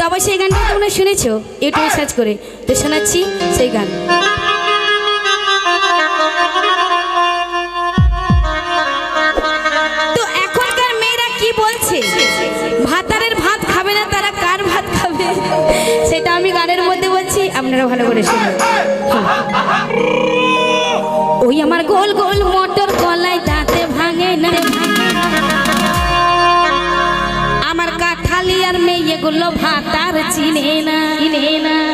তবে সেই গানটা তোমরা শুনেছো? ইউটিউবে সার্চ করে। তো শোনাচ্ছি সেই গান। তো এখনকার মেয়েরা কি বলছে? ভাতারের ভাত খাবে না তারা কার ভাত খাবে? সেটা আমি গানের মধ্যে বলছি আপনারা ভালো করে শুনুন। ওই আমার গোল গোল মোটর মেয়েগুলো ভাতার চিনে না চিনে না।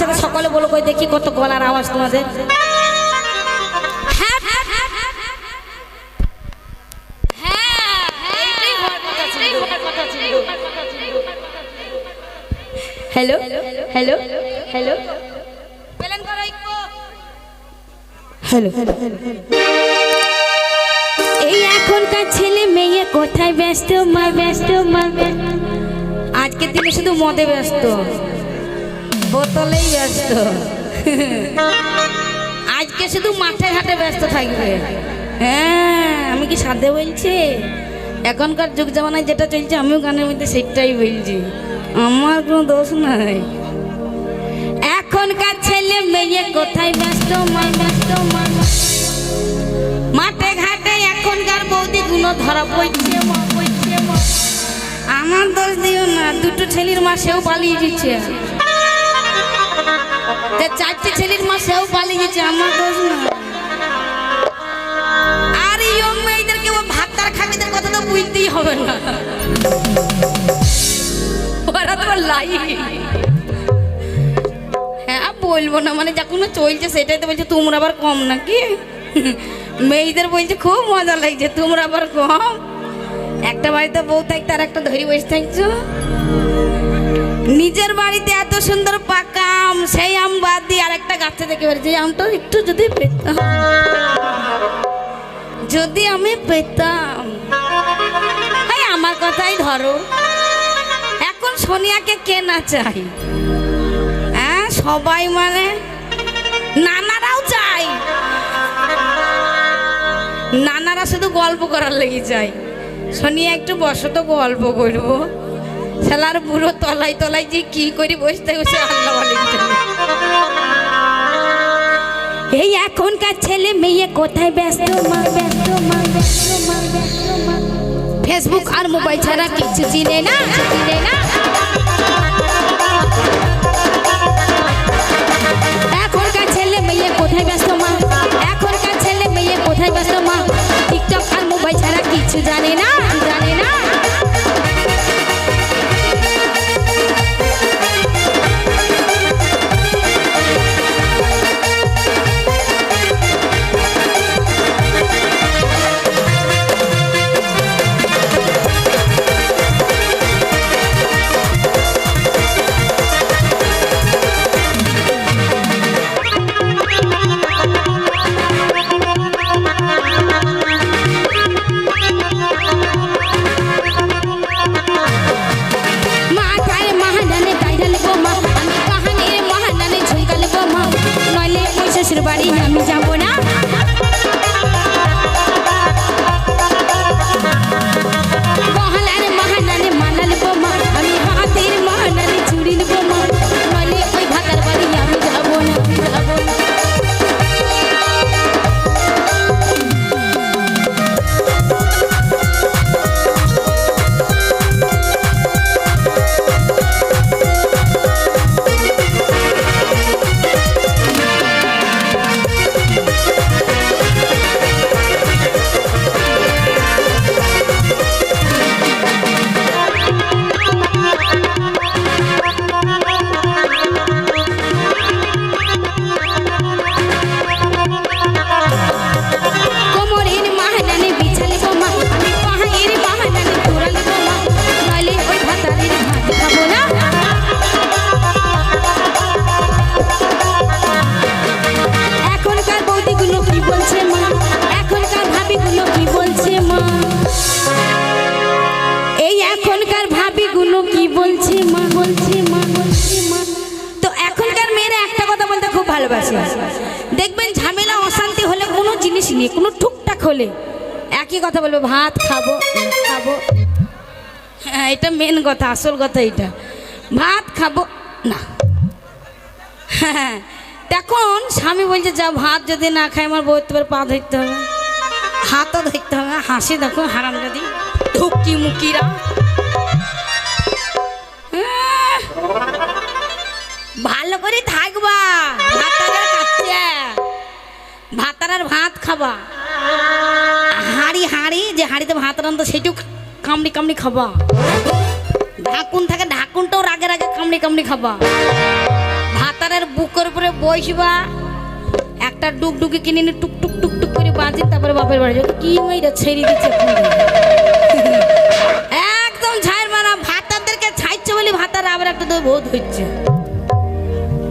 সাথে সকলে বলো কই দেখি কত গলার আওয়াজ তোমাদের। হ্যাঁ, হ্যাঁ, হ্যাঁ, হ্যাঁ, হ্যাঁ। হ্যাঁ। হ্যালো হ্যালো হ্যালো হ্যালো এই এখনকার ছেলে মেয়ে কোথায় ব্যস্ত মা ব্যস্ত মা? আজকের দিনে শুধু মদে ব্যস্ত। বোতলেই ব্যস্ত। আজকে শুধু মাঠে ঘাটে ব্যস্ত থাকবে। হ্যাঁ আমি কি সাধে বলছি? এখনকার যুগ জামানায় যেটা চলছে আমিও গানের মধ্যে সেটাই বলছি। আমার কোনো দোষ নাই। এখনকার ছেলে মেয়ে কোথায় ব্যস্ত মা ব্যস্ত মা মাঠে ঘাটে এখনকার বৌদি গুলো ধরা পড়ছে মা আমার দোষ দিও না দুটো ছেলের মা সেও পালিয়ে দিচ্ছে তা চারটে ছেলের মা সেও পালিয়ে দিচ্ছে আমার দোষ না। আর ইয়ং মেয়েদেরকে ও ভাতার খাবিদের কথা তো বুঝতেই হবে না। ওরা তো লাই। হ্যাঁ বলব না মানে যা কোনো চলছে সেটাই তো বলছে, তোমরা আবার কম নাকি? মেয়েদের বলছে, খুব মজা লাগছে, তোমরা আবার কম। একটা বাড়িতে বউ থাকতে আর একটা ধরি বসে থাকছো। নিজের বাড়িতে এত সুন্দর পাকা আম, সেই আম বাদ দিয়ে আর একটা গাছে দেখে বেড়েছে। আমটা একটু যদি পেতাম। যদি আমি পেতাম। আমার কথাই ধরো। এখন সোনিয়াকে কে না চাই? হ্যাঁ সবাই মানে নানারাও চাই নানারা শুধু গল্প করার লেগে চাই সোনিয়া একটু বসো তো গল্প করব। খেলার বুড়ো তলাই তলাই যে কি করে বসতে বসে আল্লাহ এই এখনকার ছেলে মেয়ে কোথায় ব্যস্ত মা? ব্যস্ত মা ব্যস্ত মা ব্যস্ত মা ফেসবুক আর মোবাইল ছাড়া কিছু চিনে না চিনে না? নইলে ওই শ্বশুর বাড়ি আমি যাব কথা বলবে, ভাত খাব খাব। হ্যাঁ এটা মেন কথা, আসল কথা এটা ভাত খাব, না। হ্যাঁ তখন স্বামী বলছে, যা ভাত যদি না খাই আমার বউ তোমার পা ধরতে হবে। হাতও ধরতে হবে, হাসি দেখো হারাম যদি ধুকি মুকিরা। ভালো করে থাকবা ভাতারের ভাত খাবা। হাঁড়ি হাঁড়ি, যে হাঁড়িতে ভাত রান্ধো সেটাও কামড়ি কামড়ি খাবা। ঢাকুন থাকে, ঢাকুনটাও রাগে রাগে কামড়ি কামড়ি খাবা। ভাতারের বুকের উপরে বসবা একটা ডুকডুকি কিনে নিয়ে টুক টুক টুক টুক করে বাজে তারপরে বাপের বাড়ি কি মেয়েরা ছেড়ে দিচ্ছে। একদম ছাইর মারা, ভাতারদেরকে ছাইছে বলে ভাতার আবার একটা দই বহুত হচ্ছে।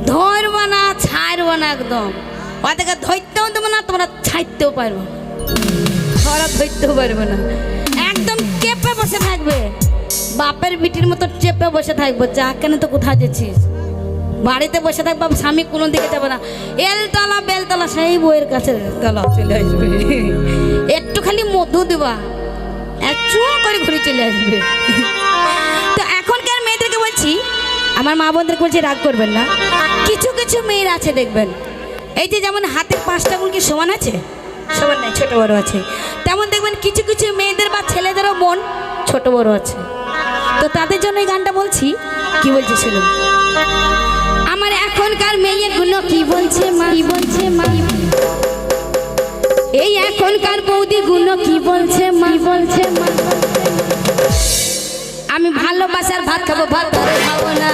ধরবা না ছাড়বো না একদম। ওদেরকে ধরতেও দেবো না, তোমরা ছাড়তেও পারব ওরা ধরতেও পারবে না। একদম চেপে বসে থাকবে। বাপের বিটির মতো চেপে বসে থাকব। কেন তো কোথায় যাচ্ছিস? বাড়িতে বসে থাকব স্বামী কোনো দিকে যাবে না। এলতলা বেলতলা, সেই বইয়ের কাছে তলা চলে আসবে। একটু খালি মধু দেবা। একটু করে ঘুরে চলে আসবে। তো এখনকার মেয়েদেরকে বলছি? আমার মা বোনদেরকে বলছি, রাগ করবেন না। কিছু কিছু মেয়ের আছে, দেখবেন। এই যে যেমন হাতের পাঁচটা গুণ কি সমান আছে? সমান নাই ছোট বড় আছে। তেমন দেখবেন কিছু কিছু মেয়েদের বা ছেলেদেরও মন ছোট বড় আছে। তো তাদের জন্য এই গানটা বলছি কি বলছে শুনুন। আমার এখনকার মেয়েগুলো কি বলছে মা? কি বলছে মা? এই এখনকার বৌদিগুলো কি বলছে মা? কি বলছে মা? আমি ভালোবাসার ভাত খাব ভাত খাব না।